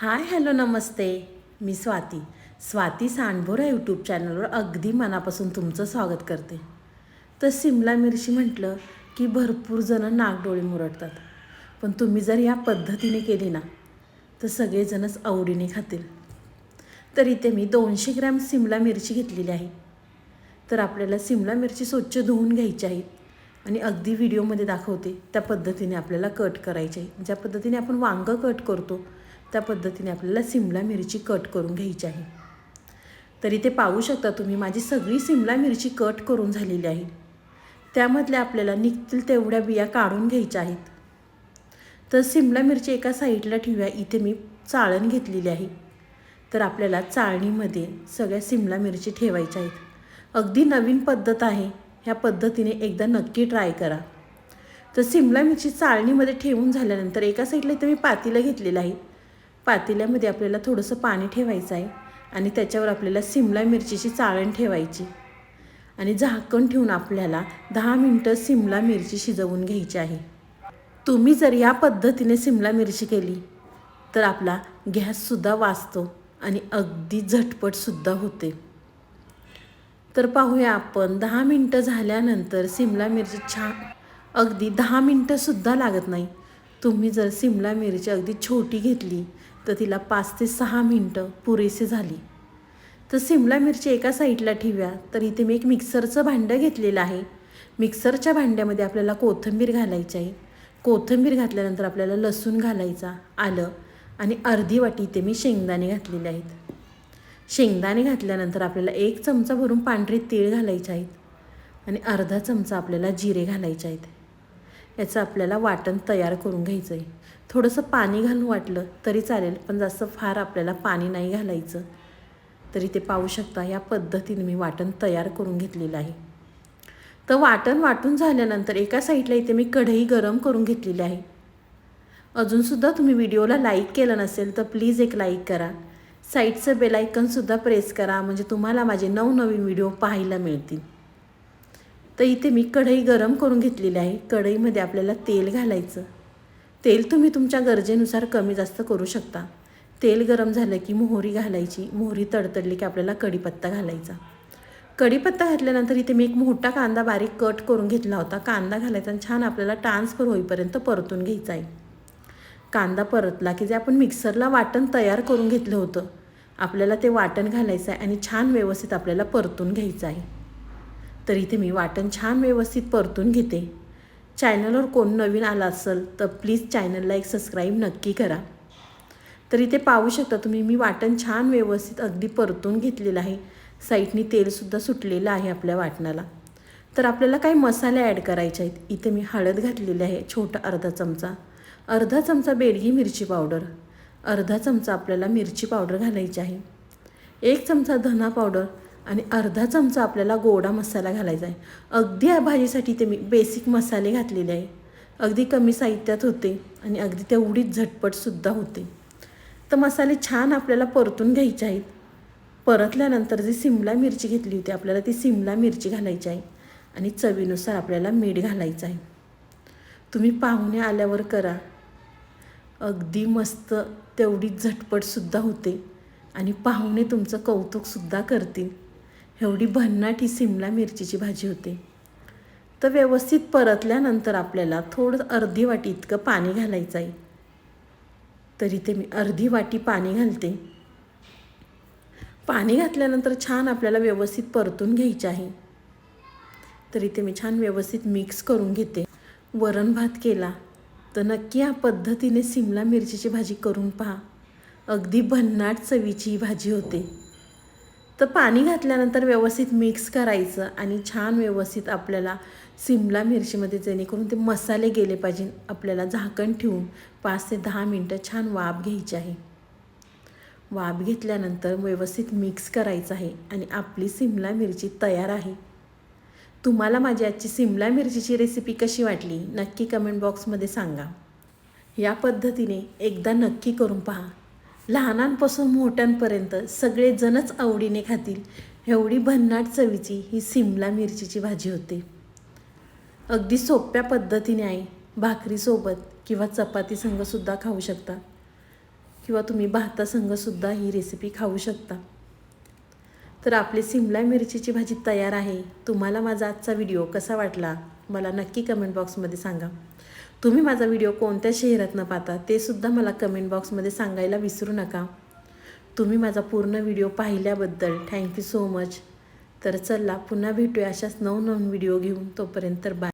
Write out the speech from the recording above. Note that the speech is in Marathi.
हाय हॅलो नमस्ते. मी स्वाती. स्वाती सांडभोरा यूट्यूब चॅनलवर अगदी मनापासून तुमचं स्वागत करते. तर सिमला मिरची म्हटलं की भरपूर जणं नागडोळे मुरडतात. पण तुम्ही जर या पद्धतीने केली ना तर सगळेजणच आवडीने खातील. तर इथे मी दोनशे ग्रॅम सिमला मिरची घेतलेली आहे. तर आपल्याला सिमला मिरची स्वच्छ धुवून घ्यायची आहे आणि अगदी व्हिडिओमध्ये दाखवते त्या पद्धतीने आपल्याला कट करायची आहे. ज्या पद्धतीने आपण वांगं कट करतो त्या पद्धतीने आपल्याला सिमला मिरची कट करून घ्यायची आहे. तर इथे पाहू शकता तुम्ही माझी सगळी सिमला मिरची कट करून झालेली आहे. त्यामधल्या आपल्याला निघतील तेवढ्या बिया काढून घ्यायच्या आहेत. तर सिमला मिरची एका साईडला ठेवूया इथे मी चाळण घेतलेली आहे. तर आपल्याला चाळणीमध्ये सगळ्या सिमला मिरची ठेवायच्या आहेत. अगदी नवीन पद्धत आहे ह्या पद्धतीने एकदा नक्की ट्राय करा. तर सिमला मिरची चाळणीमध्ये ठेवून झाल्यानंतर एका साईडला इथे मी पातीला घेतलेलं आहे. पातेल्यामध्ये आपल्याला थोडंसं पाणी ठेवायचं आहे आणि त्याच्यावर आपल्याला सिमला मिरचीची चाळण ठेवायची. आणि झाकण ठेवून आपल्याला दहा मिनटं सिमला मिरची शिजवून घ्यायची आहे. तुम्ही जर या पद्धतीने सिमला मिरची केली तर आपला गॅससुद्धा वाचतो आणि अगदी झटपटसुद्धा होते. तर पाहूया आपण दहा मिनटं झाल्यानंतर सिमला मिरची छान अगदी दहा मिनटंसुद्धा लागत नाही. तुम्ही जर सिमला मिरची अगदी छोटी घेतली तर तिला पाच ते सहा मिनटं पुरेसे झाली. तर सिमला मिरची एका साईडला ठेव्या तर इथे मी एक मिक्सरचं भांडं घेतलेलं आहे. मिक्सरच्या भांड्यामध्ये आपल्याला कोथिंबीर घालायची आहे. कोथिंबीर घातल्यानंतर आपल्याला लसूण घालायचा आलं आणि अर्धी वाटी इथे मी शेंगदाणे घातलेले आहेत. शेंगदाणे घातल्यानंतर आपल्याला एक चमचा भरून पांढरे तीळ घालायचे आहेत आणि अर्धा चमचा आपल्याला जिरे घालायचे आहेत. याचं आपल्याला वाटण तयार करून घ्यायचं आहे थोडंसं पाणी घालून वाटलं तरी चालेल पण जास्त फार आपल्याला पाणी नाही घालायचं. तरी ते पाहू शकता या पद्धतीने मी वाटण तयार करून घेतलेलं आहे. तर वाटण वाटून झाल्यानंतर एका साईडला इथे मी कढई गरम करून घेतलेली आहे. अजूनसुद्धा तुम्ही व्हिडिओला लाईक केलं नसेल तर प्लीज एक लाईक करा. साईडचं बेलायकनसुद्धा प्रेस करा म्हणजे तुम्हाला माझे नवनवीन व्हिडिओ पाहायला मिळतील. तर इथे मी कढई गरम करून घेतलेली आहे. कढईमध्ये आपल्याला तेल घालायचं. तेल तुम्ही तुमच्या गरजेनुसार कमी जास्त करू शकता. तेल गरम झालं की मोहरी घालायची. मोहरी तडतडली की आपल्याला कढीपत्ता घालायचा. कढीपत्ता घातल्यानंतर इथे मी एक मोठा कांदा बारीक कट करून घेतला होता. कांदा घालायचा आणि छान आपल्याला ट्रान्सफर होईपर्यंत परतून घ्यायचा आहे. कांदा परतला की जे आपण मिक्सरला वाटण तयार करून घेतलं होतं. आपल्याला ते वाटण घालायचं आहे आणि छान व्यवस्थित आपल्याला परतून घ्यायचं आहे. तर इथे मी वाटण छान व्यवस्थित परतून घेते. चॅनलवर कोण नवीन आला असेल तर प्लीज चॅनलला एक सबस्क्राईब नक्की करा. तर इथे पाहू शकता तुम्ही मी वाटण छान व्यवस्थित अगदी परतून घेतलेलं आहे. साईडनी तेलसुद्धा सुटलेलं आहे आपल्या वाटणाला. तर आपल्याला काही मसाले ॲड करायचे आहेत. इथे मी हळद घातलेली आहे छोटा अर्धा चमचा. अर्धा चमचा बेडगी मिरची पावडर. अर्धा चमचा आपल्याला मिरची पावडर घालायची आहे. एक चमचा धना पावडर. आणि अर्धा चमचा आपल्याला गोडा मसाला घालायचा आहे. अगदी या भाजीसाठी ते मी बेसिक मसाले घातलेले आहे. अगदी कमी साहित्यात होते आणि अगदी तेवढीच झटपटसुद्धा होते. तर मसाले छान आपल्याला परतून घ्यायचे आहेत. परतल्यानंतर जी सिमला मिरची घेतली होती आपल्याला ती सिमला मिरची घालायची आहे आणि चवीनुसार आपल्याला मीठ घालायचं आहे. तुम्ही पाहुणे आल्यावर करा. अगदी मस्त तेवढीच झटपटसुद्धा होते आणि पाहुणे तुमचं कौतुकसुद्धा करतील. एवढी भन्नाट ही सिमला मिरचीची भाजी होते. तर व्यवस्थित परतल्यानंतर आपल्याला थोडं अर्धी वाटी इतकं पाणी घालायचं आहे. तर इथे मी अर्धी वाटी पाणी घालते. पाणी घातल्यानंतर छान आपल्याला व्यवस्थित परतून घ्यायचे आहे. तर इथे मी छान व्यवस्थित मिक्स करून घेते. वरण भात केला तर नक्की या पद्धतीने सिमला मिरचीची भाजी करून पहा. अगदी भन्नाट चवीची ही भाजी होते. तर पाणी घातल्यानंतर व्यवस्थित मिक्स करायचं आणि छान व्यवस्थित आपल्याला सिमला मिरचीमध्ये जेणेकरून ते मसाले गेले पाहिजे. आपल्याला झाकण ठेवून पाच ते दहा मिनटं छान वाफ घ्यायची आहे. वाफ घेतल्यानंतर व्यवस्थित मिक्स करायचं आहे आणि आपली सिमला मिरची तयार आहे. तुम्हाला माझी आजची सिमला मिरचीची रेसिपी कशी वाटली नक्की कमेंट बॉक्समध्ये सांगा. या पद्धतीने एकदा नक्की करून पहा. लहानांपासून मोठ्यांपर्यंत सगळेजणच आवडीने खातील. एवढी भन्नाट चवीची ही सिमला मिरचीची भाजी होते. अगदी सोप्या पद्धतीने आहे भाकरीसोबत किंवा चपाती संगसुद्धा खाऊ शकता. किंवा तुम्ही भातासंगसुद्धा ही रेसिपी खाऊ शकता. तर आपली सिमला मिरचीची भाजी तयार आहे. तुम्हाला माझा आजचा व्हिडिओ कसा वाटला? मला नक्की कमेंट बॉक्समध्ये सांगा. तुम्ही माझा व्हिडिओ कोणत्या शहरातनं पाहता ते सुद्धा मला कमेंट बॉक्समध्ये सांगायला विसरू नका. तुम्ही माझा पूर्ण व्हिडिओ पाहिल्याबद्दल थँक्यू सो मच तर चला पुन्हा भेटूया अशाच नवनवीन व्हिडिओ घेऊन. तोपर्यंत बाय